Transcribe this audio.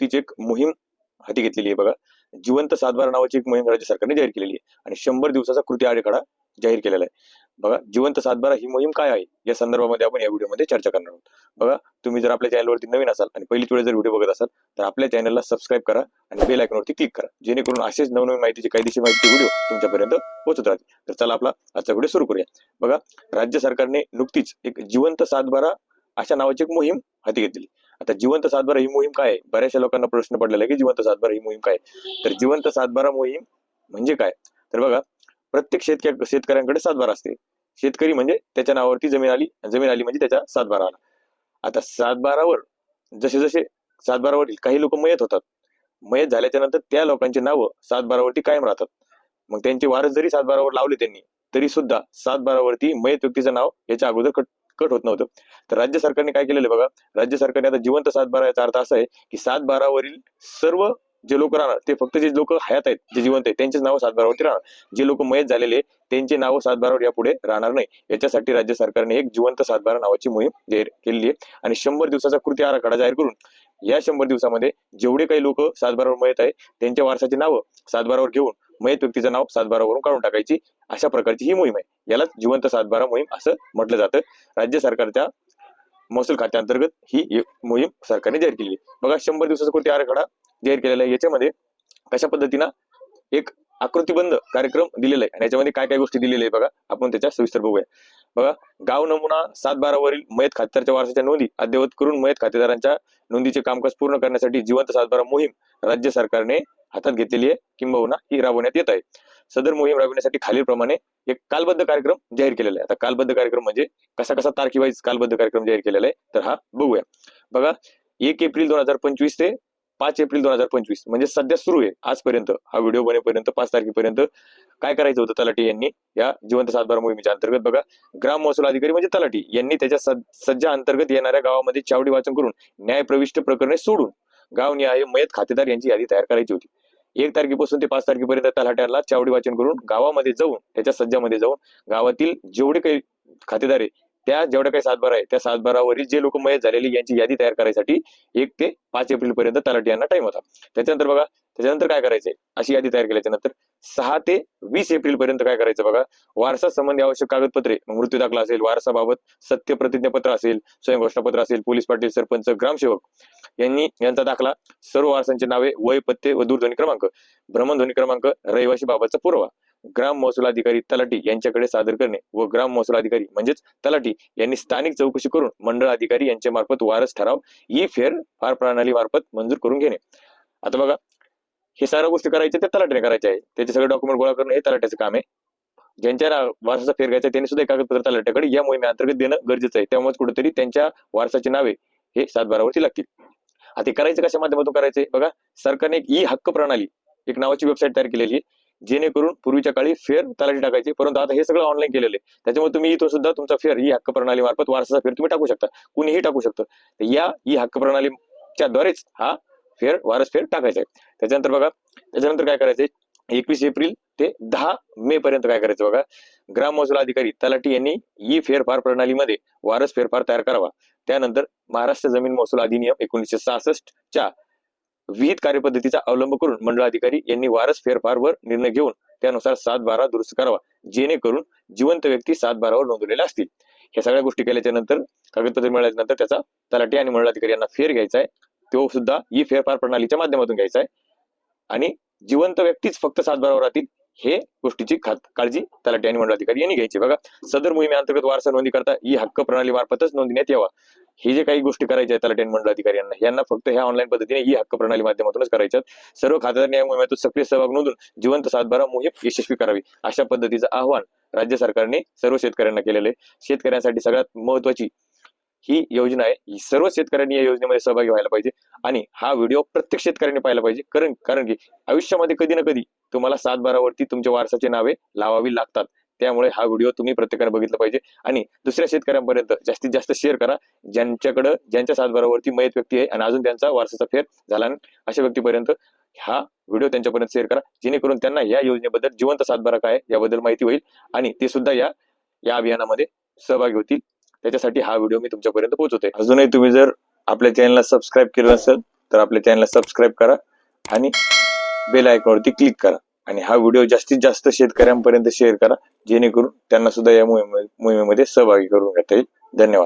नुकतीच एक मोहीम हाती घेतलेली आहे बघा. जिवंत सातबारा नावाची एक मोहीम राज्य सरकारने जाहीर केलेली आहे. आणि शंभर दिवसाचा कृती आराखडा जाहीर केलेला आहे. बघा जिवंत सातबारा ही मोहीम काय आहे? या संदर्भामध्ये आपण या व्हिडिओमध्ये चर्चा करणार आहोत. बघा तुम्ही जर आपल्या चॅनलवरती नवीन असाल आणि पहिलीच वेळेस जर व्हिडिओ बघत असाल तर आपल्या चॅनलला सबस्क्राईब करा आणि बेल आयकॉनवरती क्लिक करा. जेणेकरून असेच नवनवीन माहितीची कायदेशीर माहिती व्हिडिओ तुमच्यापर्यंत पोहोचत राहतील. तर चला आपला आजचा व्हिडिओ सुरू करूया. बघा राज्य सरकारने नुकतीच एक जिवंत सातबारा अशा नावाची एक मोहीम हाती घेतली आता जिवंत सातबारा ही मोहीम काय? आहे बऱ्याचशा लोकांना प्रश्न पडलेला आहे की जिवंत सातबारा ही मोहीम काय? तर जिवंत सातबारा मोहीम म्हणजे काय? तर बघा प्रत्येक शेतक शेतकऱ्यांकडे सातबारा असते. शेतकरी म्हणजे त्याच्या नावावरती जमीन आली जमीन आली म्हणजे त्याच्या सातबारा आला. आता सातबारावर जसे जसे सातबारावरील काही लोक मयत होतात मयत झाल्याच्यानंतर त्या लोकांची नावं सातबारावरती कायम राहतात. मग त्यांचे वारस जरी सातबारावर लावले त्यांनी तरी सुद्धा सातबारावरती मयत व्यक्तीचं नाव याच्या अगोदर कट होत नव्हतं. तर राज्य सरकारने काय केलेलं बघा राज्य सरकारने आता जिवंत सातबारा याचा अर्थ असा आहे की सातबारावरील सर्व जे लोक राहणार ते फक्त जे लोक हयात आहेत जे जिवंत आहेत त्यांचेच नाव सातबारावरती राहणार. जे लोक मयत झालेले त्यांचे नाव सातबारावर यापुढे राहणार नाही. याच्यासाठी राज्य सरकारने एक जिवंत सातबारा नावाची मोहीम जाहीर केलेली आहे. आणि शंभर दिवसाचा कृती आराखडा जाहीर करून या शंभर दिवसामध्ये जेवढे काही लोक सातबारावर मयत आहे त्यांच्या वारसाची नावं सातबारावर घेऊन मयत व्यक्तीचं नाव सातबारावरून काढून टाकायची. अशा प्रकारची ही मोहीम आहे. यालाच जिवंत सातबारा मोहीम असं म्हटलं जातं. राज्य सरकारच्या महसूल खात्याअंतर्गत ही मोहीम सरकारने जाहीर केली आहे. बघा शंभर दिवसाचा कृती आराखडा जाहीर केलेला आहे? याच्यामध्ये कशा पद्धतीनं एक आकृतीबंध कार्यक्रम दिलेला आहे? आणि याच्यामध्ये काय काय गोष्टी दिलेल्या आहे बघा? आपण त्याच्या सविस्तर बघूया. बघा गाव नमुना सात बारावरील मयत खातेदारच्या वारसाच्या नोंदी अद्ययावत करून मयत खातेदारांच्या नोंदीचे कामकाज पूर्ण करण्यासाठी जिवंत सातबारा मोहीम राज्य सरकारने हातात घेतलेली आहे. किंबहुना ही राबवण्यात येत आहे. सदर मोहीम राबविण्यासाठी खालीलप्रमाणे एक कालबद्ध कार्यक्रम जाहीर केलेला आहे. आता कालबद्ध कार्यक्रम म्हणजे कसा कसा तारखेवाईज कालबद्ध कार्यक्रम जाहीर केलेला आहे तर हा बघूया. बघा एक एप्रिल दोन हजार पंचवीस ते पाच एप्रिल दोन हजार पंचवीस म्हणजे सध्या सुरू आहे. आजपर्यंत हा व्हिडिओ बनेपर्यंत पाच तारखेपर्यंत काय करायचं होतं तलाठी यांनी? या जिवंत सातबारा मोहिमेच्या अंतर्गत बघा ग्राम महसूल अधिकारी म्हणजे तलाठी यांनी त्याच्या सज्जा अंतर्गत येणाऱ्या गावामध्ये चावडी वाचन करून न्यायप्रविष्ट प्रकरणे सोडून गावनिहाय मयत खातेदार यांची यादी तयार करायची होती. एक तारखेपासून ते पाच तारखेपर्यंत तलाट्याला चावडी वाचन करून गावामध्ये जाऊन त्याच्या सज्जामध्ये जाऊन गावातील जेवढे काही खातेदार आहे त्या जेवढ्या काही सातबारा आहे त्या सातबारावरील जे लोक मयत झालेली यांची यादी तयार करायसाठी एक ते पाच एप्रिल पर्यंत तलाठी यांना टाइम होता. त्याच्यानंतर बघा त्याच्यानंतर काय करायचंय? अशी यादी तयार केल्याच्यानंतर सहा ते वीस एप्रिल पर्यंत काय करायचं बघा? वारसा संबंधी आवश्यक कागदपत्रे मृत्यू दाखला असेल वारसाबाबत सत्य प्रतिज्ञापत्र असेल स्वयंघोषणापत्र असेल पोलीस पाटील सरपंच ग्रामसेवक यांनी यांचा दाखला सर्व वारसांचे नावे वय पत्ते व दूरध्वनी क्रमांक भ्रमणध्वनी क्रमांक रहिवाशी बाबतचा पुरावा ग्राम महसूल अधिकारी तलाठी यांच्याकडे सादर करणे व ग्राम महसूल अधिकारी म्हणजेच तलाठी यांनी स्थानिक चौकशी करून मंडळ अधिकारी यांच्या मार्फत वारस ठराव ई फेर फार प्रणाली मार्फत मंजूर करून घेणे. आता बघा हे सर्व गोष्टी करायच्या त्या तलाठीने करायचे आहे. त्याचे सगळे डॉक्युमेंट गोळा करणं हे तलाट्याचं काम आहे. ज्यांच्या वारसाचा फेर घ्यायचा आहे, त्यांनी सुद्धा कागदपत्र तलाट्याकडे या मोहिमेअंतर्गत देणं गरजेचं आहे. त्यामुळे कुठेतरी त्यांच्या वारसाची नावे हे सातबारावरती लागतील. आता हे करायचं कशा माध्यमातून करायचे बघा सरकारने एक ई हक्क प्रणाली एक नावाची वेबसाईट तयार केलेली आहे जेणेकरून पूर्वीच्या काळी फेर तलाठी टाकायचे परंतु आता हे सगळं ऑनलाईन केलेलं आहे. त्याच्यामुळे तुम्ही इथं सुद्धा तुमचा फेर ई हक्क प्रणाली मार्फत वारसाचा फेर तुम्ही टाकू शकता. कुणीही टाकू शकतं. तर या ई हक्क प्रणालीच्या द्वारेच हा फेर वारस फेर टाकायचा आहे. त्याच्यानंतर बघा त्याच्यानंतर काय करायचंय एकवीस एप्रिल ते दहा मे पर्यंत काय करायचं बघा. ग्राम महसूल अधिकारी तलाठी यांनी ई फेरफार प्रणालीमध्ये वारस फेरफार तयार करावा. त्यानंतर महाराष्ट्र जमीन महसूल अधिनियम एकोणीसशे सहासष्ट च्या विहित कार्यपद्धतीचा अवलंब करून मंडळ अधिकारी यांनी वारस फेरफारवर निर्णय घेऊन त्यानुसार सात बारा दुरुस्त करावा. जेणेकरून जिवंत व्यक्ती सात बारावर नोंदवलेल्या असतील. ह्या सगळ्या गोष्टी केल्याच्यानंतर कागदपत्र मिळाल्यानंतर नंतर त्याचा तलाठी आणि मंडळ अधिकारी यांना फेर घ्यायचा आहे. तो सुद्धा ई फेरफार प्रणालीच्या माध्यमातून घ्यायचा आहे. आणि जिवंत व्यक्तीच फक्त सात बारावर राहतील हे गोष्टीची काळजी तलाठी आणि मंडळ अधिकारी यांनी घ्यायची. बघा सदर मोहिमेअंतर्गत वारसा नोंदी करता ही हक्क प्रणाली मार्फतच नोंदण्यात यावा. हे जे काही गोष्टी करायच्या आहेत तलाठी आणि मंडळ अधिकारी यांना. यांना फक्त ह्या ऑनलाईन पद्धतीने ही हक्क प्रणाली माध्यमातूनच करायच्यात. सर्व खात्यादार या मोहिमेतून सक्रिय सहभाग नोंदून जिवंत सातबारा मोहीम यशस्वी करावी. अशा पद्धतीचं आव्हान राज्य सरकारने सर्व शेतकऱ्यांना केलेलं आहे. शेतकऱ्यांसाठी सगळ्यात महत्वाची ही योजना आहे. ही सर्व शेतकऱ्यांनी या योजनेमध्ये सहभागी व्हायला पाहिजे आणि हा व्हिडिओ प्रत्येक शेतकऱ्यांनी पाहिला पाहिजे. कारण कारण की आयुष्यामध्ये कधी ना कधी तुम्हाला सात बारावरती तुमच्या वारसाची नावे लावावी लागतात. त्यामुळे हा व्हिडिओ तुम्ही प्रत्येकाने बघितला पाहिजे आणि दुसऱ्या शेतकऱ्यांपर्यंत जास्तीत जास्त शेअर करा. ज्यांच्याकडे ज्यांच्या सातबारावरती मयत व्यक्ती आहे आणि अजून त्यांचा वारसाचा फेर झाला नाही अशा व्यक्तीपर्यंत हा व्हिडिओ त्यांच्यापर्यंत शेअर करा. जेणेकरून त्यांना या योजनेबद्दल जिवंत सातबारा काय याबद्दल माहिती होईल आणि ते सुद्धा या या अभियानामध्ये सहभागी होतील. त्याच्यासाठी हा व्हिडिओ मी तुमच्यापर्यंत पोहोचवते अजूनही तुम्ही जर आपल्या चॅनलला सबस्क्राईब केलं नसेल तर आपल्या चॅनलला सबस्क्राईब करा आणि बेल आयकॉनवरती क्लिक करा आणि हा व्हिडिओ जास्तीत जास्त शेतकऱ्यांपर्यंत शेअर करा जेणेकरून त्यांना सुद्धा या मोहिमे मोहिमेमध्ये सहभागी करून घेता येईल. धन्यवाद.